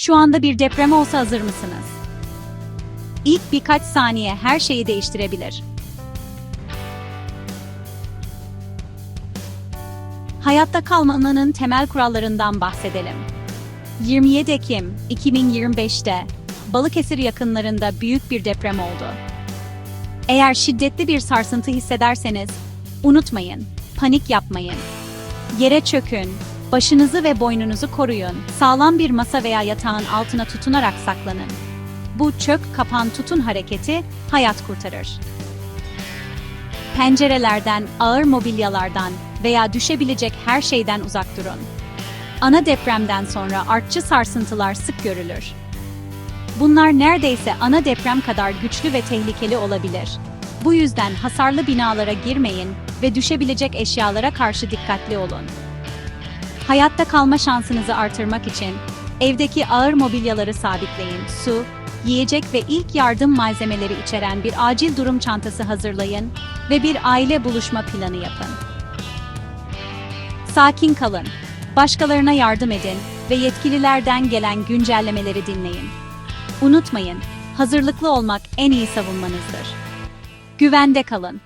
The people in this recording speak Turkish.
Şu anda bir deprem olsa hazır mısınız? İlk birkaç saniye her şeyi değiştirebilir. Hayatta kalmanın temel kurallarından bahsedelim. 27 Ekim 2025'te Balıkesir yakınlarında büyük bir deprem oldu. Eğer şiddetli bir sarsıntı hissederseniz, unutmayın, panik yapmayın. Yere çökün, başınızı ve boynunuzu koruyun, sağlam bir masa veya yatağın altına tutunarak saklanın. Bu çök kapan tutun hareketi hayat kurtarır. Pencerelerden, ağır mobilyalardan veya düşebilecek her şeyden uzak durun. Ana depremden sonra artçı sarsıntılar sık görülür. Bunlar neredeyse ana deprem kadar güçlü ve tehlikeli olabilir. Bu yüzden hasarlı binalara girmeyin ve düşebilecek eşyalara karşı dikkatli olun. Hayatta kalma şansınızı artırmak için evdeki ağır mobilyaları sabitleyin. Su, yiyecek ve ilk yardım malzemeleri içeren bir acil durum çantası hazırlayın ve bir aile buluşma planı yapın. Sakin kalın. Başkalarına yardım edin ve yetkililerden gelen güncellemeleri dinleyin. Unutmayın, hazırlıklı olmak en iyi savunmanızdır. Güvende kalın.